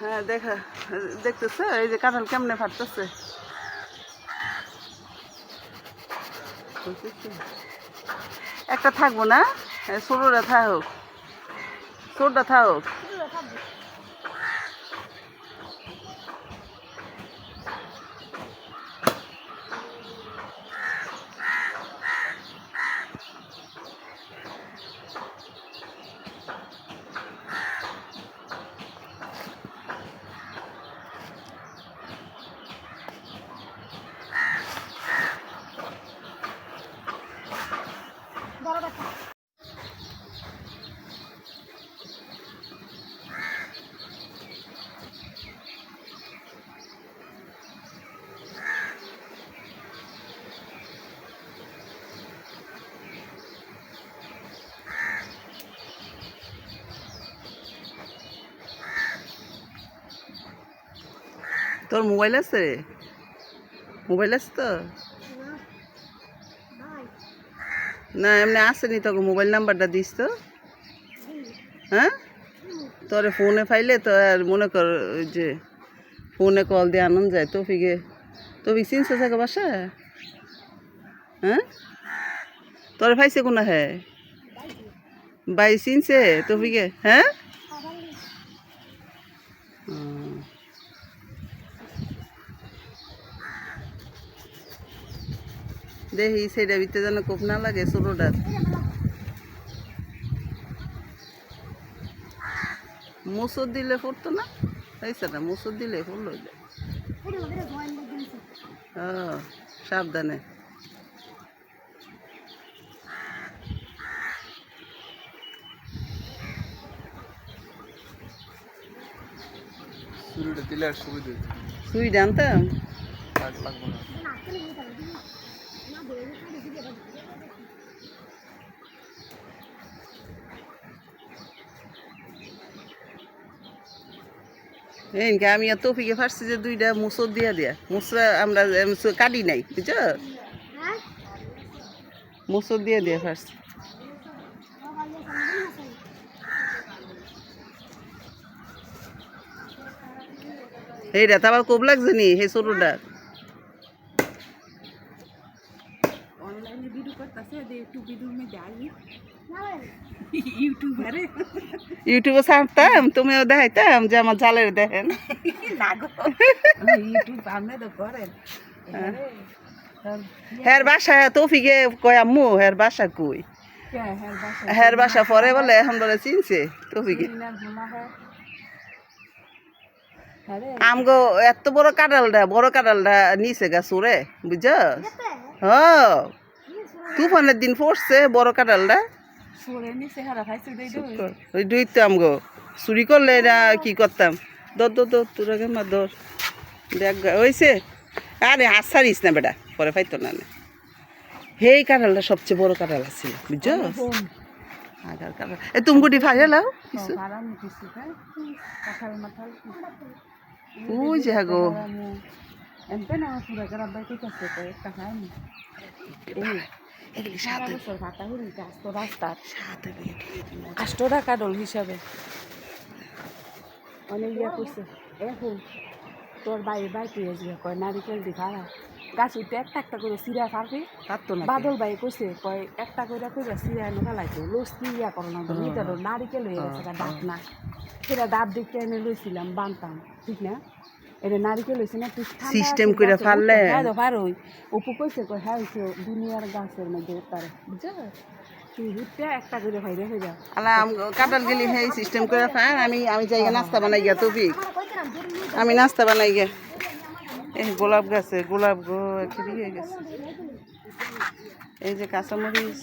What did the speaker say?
হ্যাঁ দেখা, দেখতেছে? এই যে কাঁঠাল কেমনে ফাটতেছে? একটা থাকব না? ছোটটা থাক ছোটটা থাকুক। তোর মোবাইল আছে? মোবাইল আছে তো? না, এমনি আসেনি তোকে মোবাইল নাম্বারটা দিস তো। হ্যাঁ? তোরে ফোনে ফাইলে তো আর মনে কর ওই যে ফোনে কল দিয়ে আনন্দ যায়। তো তফিকে, তফিক চিনছে থাকে বাসা? হ্যাঁ? তোরে ফাইছে কোনা হ্যাঁ বাই চিনছে তফিকে হ্যাঁ? দেখি সেটা ভিতরে যেন কোপ না লাগে ছোটোটার। মুসর দিলে পড়তো না? হয়েছে না মুসর দিলে পড়ল ও সাবধানে। শুরুটা দিলে আর সুবিধা সুই আনতাম এনকে আমি আর তফিকে ফার্সি যে দুইটা মুসর দিয়া দিয়া। মুসরা আমরা কাটি নাই, বুঝছ? মুসর দিয়ে দিয়া ফার্সি। এইটা তো আবার কোপ লাগছে নি সেই ছোটটা। অনলাইনে ভিডিও করতেছে, যে একটু ভিডিওর মধ্যে আই। ইউটিউবারে? ইউটিউবে ছাড়তাম তুমিও দেখাইতাম যে আমার জালের দেখেন। না গো ইউটিউব আপনি তো করেন। হ্যার বাসা তৌফিকে কয় আম্মু হ্যার বাসা কই? হ্যাঁ বাসা? পরে বলে এখন বলে চিনছে তৌফিকে। ঘুমা হয়? আমগো এত বড় কাঁঠালটা বড় কাঁঠালটা নিচে গা সুরে বুঝছ? হ। তুফানের দিন পড়ছে বড় কাঁঠালটা। ওই দুই তো চুরি করলে না কি করতাম দর দর দর তোর আগে মা দর দেখ গা, হইছে আরে হাত ছাড়িস না বেটা পরে পাইতো না না? সেই কাঁঠালটা সবচেয়ে বড় কাঁঠাল আছিল বুঝছ আগার কাঁঠাল। এ তুমি গুটি ফাইলে লাও কিছু? ওই যে গো। না পুরা গ্রাম আছে এগুলি আস্ত রাস্তার সাদা আষ্ট টাকা ডল হিসাবে। অনেক ইয়া করছে। এখন তোর বাইরে বাই তুই আসবে কয় নারিকেল দি ভাড়া। গাছ উঠতে একটা একটা করে সিরা না বাদল বাই কইছে কয় একটা করে করে সিরা এনে ফেলাইতো লোস কি ইয়া করো না মিটার নারিকেল হয়ে গেছে ডাব না সেটা দাঁত দেখতে এনে লইছিলাম বানতাম। ঠিক না? এটা নারিকেল হয়েছে না? কইরা গাছে ফাললে। হ্যাঁ তো পারোই অপু কইছে কয় হ্যাঁ হইছে দুনিয়ার গাছের মধ্যে তার বুঝছ তুই একটা করে রেখে যা আলা কাঁঠাল গেলি সেই সিস্টেম করে ফার আমি আমি যাই নাস্তা বানাই গিয়া তৌফিক আমি নাস্তা বানাই গিয়া। এই গোলাপ গাছে গোলাপ গো হয়ে গেছে। এই যে কাঁচামরিচ